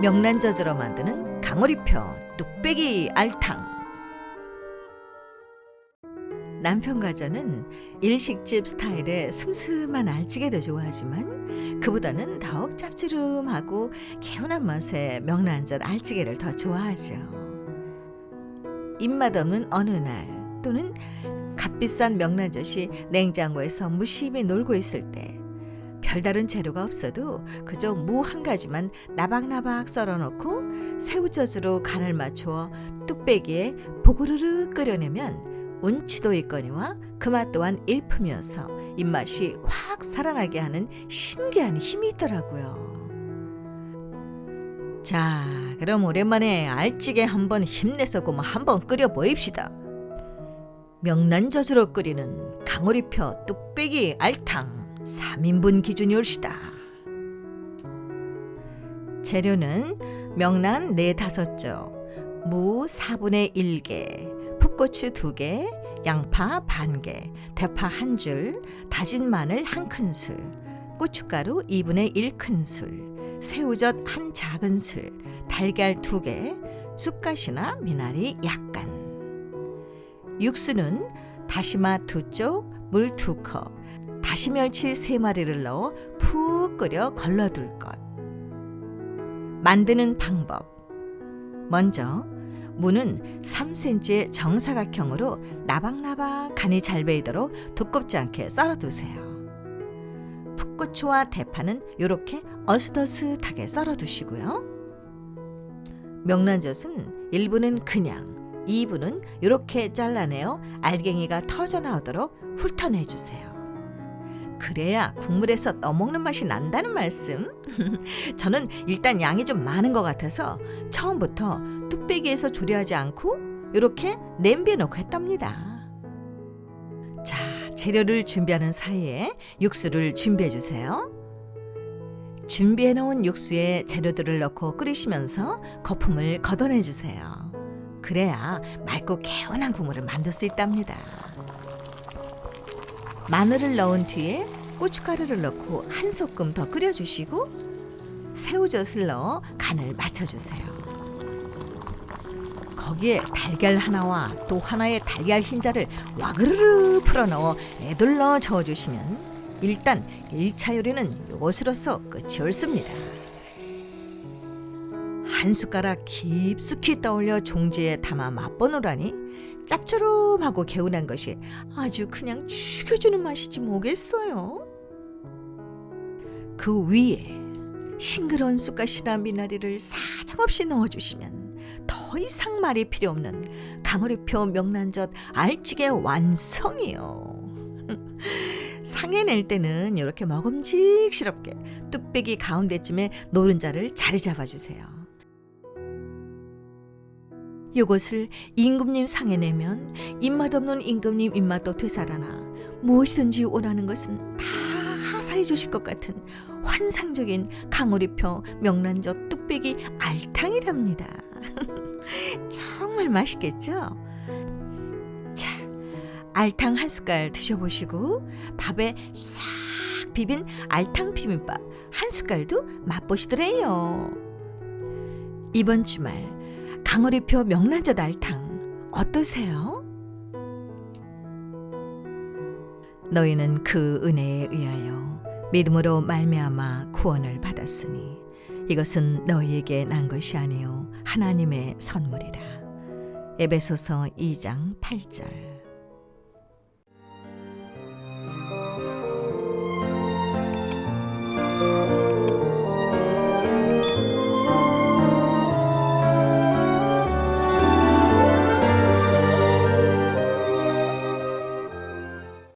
명란젓으로 만드는 강어리표 뚝배기 알탕. 남편 가자는 일식집 스타일의 슴슴한 알찌개도 좋아하지만 그보다는 더욱 짭조름하고 개운한 맛의 명란젓 알찌개를 더 좋아하죠. 입맛 없는 어느 날 또는 값비싼 명란젓이 냉장고에서 무심히 놀고 있을 때 별다른 재료가 없어도 그저 무 한 가지만 나박나박 썰어놓고 새우젓으로 간을 맞추어 뚝배기에 보고르르 끓여내면 운치도 있거니와 그 맛 또한 일품이어서 입맛이 확 살아나게 하는 신기한 힘이 있더라고요. 자, 그럼 오랜만에 알찌개 한번 힘내서 고만 한번 끓여 보입시다. 명란젓으로 끓이는 강오리표 뚝배기 알탕 3인분 기준이 옳시다. 재료는 명란 4, 5쪽, 무 4분의 1개, 풋고추 2개, 양파 반개, 대파 한 줄, 다진 마늘 한 큰술, 고춧가루 2분의 1 큰술, 새우젓 한 작은술, 달걀 2개, 쑥갓이나 미나리 약간. 육수는 다시마 2쪽, 물 2컵, 다시멸치 3마리를 넣어 푹 끓여 걸러둘 것. 만드는 방법. 먼저 무는 3cm의 정사각형으로 나박나박 간이 잘 배이도록 두껍지 않게 썰어두세요. 풋고추와 대파는 이렇게 어슷어슷하게 썰어두시고요. 명란젓은 1부는 그냥, 2부는 이렇게 잘라내어 알갱이가 터져 나오도록 훑어내주세요. 그래야 국물에서 떠먹는 맛이 난다는 말씀. 저는 일단 양이 좀 많은 것 같아서 처음부터 뚝배기에서 조리하지 않고 이렇게 냄비에 넣고 했답니다. 자, 재료를 준비하는 사이에 육수를 준비해 주세요. 준비해 놓은 육수에 재료들을 넣고 끓이시면서 거품을 걷어내 주세요. 그래야 맑고 개운한 국물을 만들 수 있답니다. 마늘을 넣은 뒤에 고춧가루를 넣고 한 소끔 더 끓여주시고 새우젓을 넣어 간을 맞춰주세요. 거기에 달걀 하나와 또 하나의 달걀 흰자를 와그르르 풀어 넣어 애둘러 저어주시면 일단 1차 요리는 이것으로서 끝이 옳습니다. 한 숟가락 깊숙이 떠올려 종지에 담아 맛보노라니 짭조름하고 개운한 것이 아주 그냥 죽여주는 맛이지 뭐겠어요. 그 위에 싱그러운 쑥갓이나 미나리를 사정없이 넣어주시면 더 이상 말이 필요 없는 강어리표 명란젓 알찌개 완성이요. 상해 낼 때는 이렇게 먹음직스럽게 뚝배기 가운데쯤에 노른자를 자리 잡아주세요. 요것을 임금님 상에 내면 입맛 없는 임금님 입맛도 되살아나 무엇이든지 원하는 것은 다 하사해 주실 것 같은 환상적인 강오리표 명란젓 뚝배기 알탕이랍니다. 정말 맛있겠죠? 자, 알탕 한 숟갈 드셔보시고 밥에 싹 비빈 알탕 비빔밥 한 숟갈도 맛보시더래요. 이번 주말 강어리표 명란젓 알탕 어떠세요? 너희는 그 은혜에 의하여 믿음으로 말미암아 구원을 받았으니 이것은 너희에게 난 것이 아니요 하나님의 선물이라. 에베소서 2장 8절.